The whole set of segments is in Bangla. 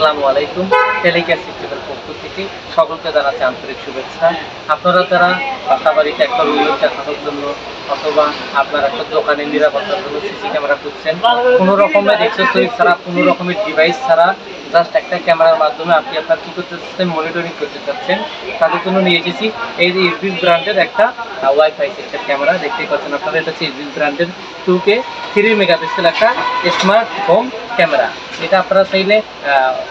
আসসালামু আলাইকুম। টেলিকেয়ার সিস্টেমের পক্ষ থেকে সকলকে জানাচ্ছি আন্তরিক শুভেচ্ছা। আপনারা যারা বাসা বাড়িতে একটা রুমের দেখানোর জন্য অথবা আপনার একটা দোকানের নিরাপত্তার জন্য সিসি ক্যামেরা খুঁজছেন, কোনো রকমের এক্সেসরিজ ছাড়া, কোনো রকমের ডিভাইস ছাড়া জাস্ট একটা ক্যামেরার মাধ্যমে আপনি আপনার কী করতে চাচ্ছেন মনিটরিং করতে চাচ্ছেন, তাদের জন্য নিয়ে এসেছি। এই যে ইসবিস ব্র্যান্ডের একটা ওয়াইফাই সিস্টেম ক্যামেরা দেখতেই পাচ্ছেন আপনারা, এটা হচ্ছে ইসবিস ব্র্যান্ডের টু কে থ্রি মেগাপিক্সেল একটা স্মার্ট হোম ক্যামেরা এটা আপনারা চাইলে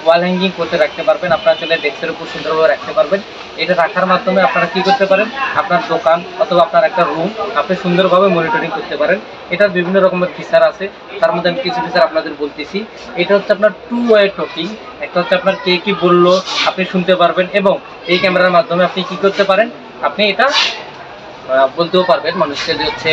ওয়াল হ্যাঙ্গিং করতে রাখতে পারবেন। আপনারা চাইলে ডেস্কের উপর সুন্দরভাবে রাখতে পারবেন। এটা রাখার মাধ্যমে আপনারা কি করতে পারেন? আপনার দোকান অথবা আপনার একটা রুম আপনি সুন্দরভাবে মনিটরিং করতে পারেন। এটার বিভিন্ন রকমের ফিচার আছে। তার মধ্যে আমি কিছু ফিচার আপনাদের বলতেছি। এটা হচ্ছে আপনার টু ওয়ে টকিং একটা হচ্ছে আপনার কে কি বলল আপনি শুনতে পারবেন এবং এই ক্যামেরার মাধ্যমে আপনি কি করতে পারেন? আপনি এটা বলতেও পারবেন, মানুষকে যে হচ্ছে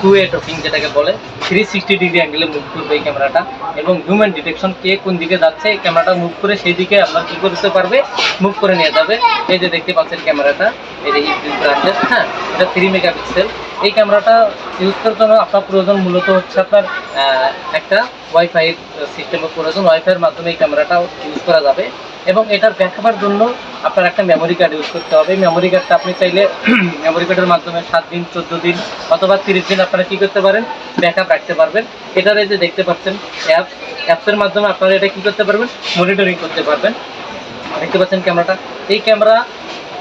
টু এ টকিং যেটাকে বলে থ্রি সিক্সটি ডিগ্রি অ্যাঙ্গেলে মুভ করবে এই ক্যামেরাটা এবং হিউম্যান ডিটেকশন কে কোন দিকে যাচ্ছে, এই ক্যামেরাটা মুভ করে সেই দিকে আপনার কি করতে পারবে মুভ করে নিয়ে যাবে। এই যে দেখতে পাচ্ছেন ক্যামেরাটা এই যে ব্র্যান্ডের হ্যাঁ এটা থ্রি মেগাপিক্সেল এই ক্যামেরাটা ইউজ করার জন্য আপনার প্রয়োজন মূলত হচ্ছে আপনার একটা ওয়াইফাই সিস্টেমের প্রয়োজন। ওয়াইফাইয়ের মাধ্যমে এই ক্যামেরাটা ইউজ করা যাবে। এবং এটার ব্যাকআপের জন্য আপনার একটা মেমোরি কার্ড ইউজ করতে হবে। মেমোরি কার্ডটা আপনি চাইলে মেমোরি কার্ডের মাধ্যমে সাত দিন, চোদ্দ দিন অথবা তিরিশ দিন আপনারা কী করতে পারেন? ব্যাকআপ রাখতে পারবেন। এটার এই যে দেখতে পাচ্ছেন অ্যাপস অ্যাপসের মাধ্যমে আপনারা এটা কী করতে পারবেন? মনিটরিং করতে পারবেন। দেখতে পাচ্ছেন ক্যামেরাটা এই ক্যামেরা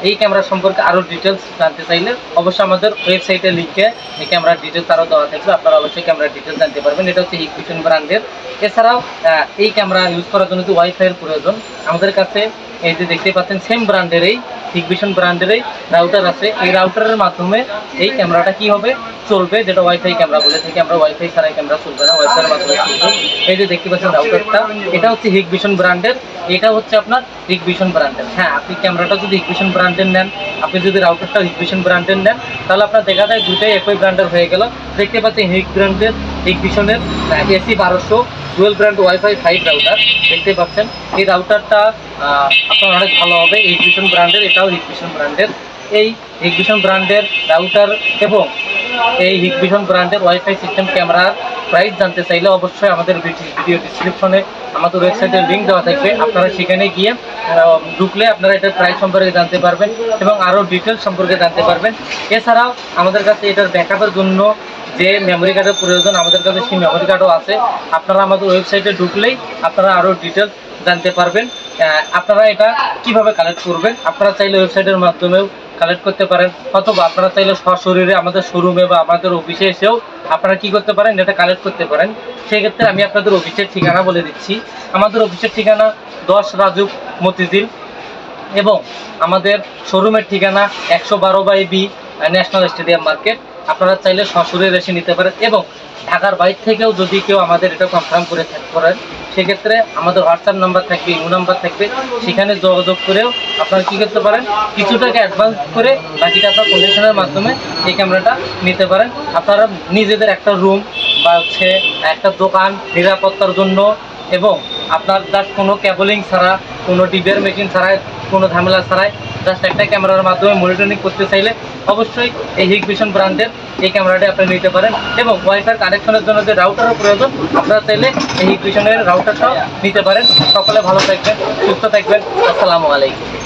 এই ক্যামেরা সম্পর্কে আরও ডিটেলস জানতে চাইলে অবশ্যই আমাদের ওয়েবসাইটে লিখে এই ক্যামেরার ডিটেলস আরও দেওয়া থাকবে। আপনারা অবশ্যই ক্যামেরার ডিটেলস জানতে পারবেন। এটা হচ্ছে ইকুইশন ব্র্যান্ডের এছাড়াও এই ক্যামেরা ইউজ করার জন্য ওয়াইফাইয়ের প্রয়োজন, আমাদের কাছে এই যে দেখতে পাচ্ছেন সেম ব্র্যান্ডেরই হিগভিশন ব্র্যান্ডেরই রাউটার আছে। এই রাউটারের মাধ্যমে এই ক্যামেরাটা কি হবে? চলবে, যেটা ওয়াইফাই ক্যামেরা বলে। থাকি আমরা ওয়াইফাই ছাড়া ক্যামেরা চলবে না। ওয়াইফাইয়ের মাধ্যমে চলবে। এই যে দেখতে পাচ্ছেন রাউটারটা এটা হচ্ছে হিগভিশন ব্র্যান্ডের এটা হচ্ছে আপনার হিগভিশন ব্র্যান্ডের হ্যাঁ আপনি ক্যামেরাটা যদি হিগভিশন ব্র্যান্ডের নেন, আপনি যদি রাউটারটা হিগভিশন ব্র্যান্ডের নেন, তাহলে আপনার দেখা যায় দুটোই একই ব্র্যান্ডের হয়ে গেল। দেখতে পাচ্ছেন হিগ ব্র্যান্ডের হিগভিশনের এসি বারোশো। Dual band wifi five router দেখতে পাচ্ছেন। এই রাউটারটা আপনার অনেক ভালো হবে হিগভিশন ব্র্যান্ডের এটাও হিগভিশন ব্র্যান্ডের এই হিগভিশন ব্র্যান্ডের রাউটার এবং এই হিগভিশন ব্র্যান্ডের ওয়াইফাই সিস্টেম ক্যামেরার প্রাইস জানতে চাইলে অবশ্যই আমাদের ভিডিও ডিসক্রিপশনে আমাদের ওয়েবসাইটের লিঙ্ক দেওয়া থাকবে। আপনারা সেখানে গিয়ে ঢুকলে আপনারা এটার প্রাইস সম্পর্কে জানতে পারবেন এবং আরও ডিটেলস সম্পর্কে জানতে পারবেন। এছাড়াও আমাদের কাছে এটার ব্যাকআপের জন্য যে মেমোরি কার্ডের প্রয়োজন আমাদের কাছে সেই মেমোরি কার্ডও আছে। আপনারা আমাদের ওয়েবসাইটে ঢুকলেই আপনারা আরও ডিটেলস জানতে পারবেন। আপনারা এটা কীভাবে কালেক্ট করবেন? আপনারা চাইলে ওয়েবসাইটের মাধ্যমেও কালেক্ট করতে পারেন। অথবা আপনারা চাইলে সশরীরে আমাদের শোরুমে বা আমাদের অফিসে এসেও আপনারা কি করতে পারেন? এটা কালেক্ট করতে পারেন। সেক্ষেত্রে আমি আপনাদের অফিসের ঠিকানা বলে দিচ্ছি। আমাদের অফিসের ঠিকানা দশ রাজুক মতিঝিল এবং আমাদের শোরুমের ঠিকানা একশো বারো by B national stadium market আপনারা চাইলে সশরীরে এসে নিতে পারেন এবং ঢাকার বাইরে থেকেও যদি কেউ আমাদের এটা কনফার্ম করে করেন, সেক্ষেত্রে আমাদের হোয়াটসঅ্যাপ নাম্বার থাকবে, ইমো নাম্বার থাকবে, সেখানে যোগাযোগ করেও আপনারা কী করতে পারেন? কিছু টাকা অ্যাডভান্স করে বাকিটা আপনার কন্ডিশনের মাধ্যমে এই ক্যামেরাটা নিতে পারেন। আপনারা নিজেদের একটা রুম বা হচ্ছে একটা দোকান নিরাপত্তার জন্য এবং আপনার জাস্ট কোনো ক্যাবলিং ছাড়া, কোনো ডিবিআর মেশিন ছাড়াই কোনো ঝামেলা ছাড়াই জাস্ট একটা ক্যামেরার মাধ্যমে মনিটরিং করতে চাইলে অবশ্যই এই হিগভিশন ব্র্যান্ডের এই ক্যামেরাটি আপনি নিতে পারেন এবং ওয়াইফাই কানেকশনের জন্য যে রাউটারও প্রয়োজন, আপনারা চাইলে এই হিগভিশনের রাউটারটাও নিতে পারেন। সকলে ভালো থাকবেন, সুস্থ থাকবেন। আসসালামু আলাইকুম।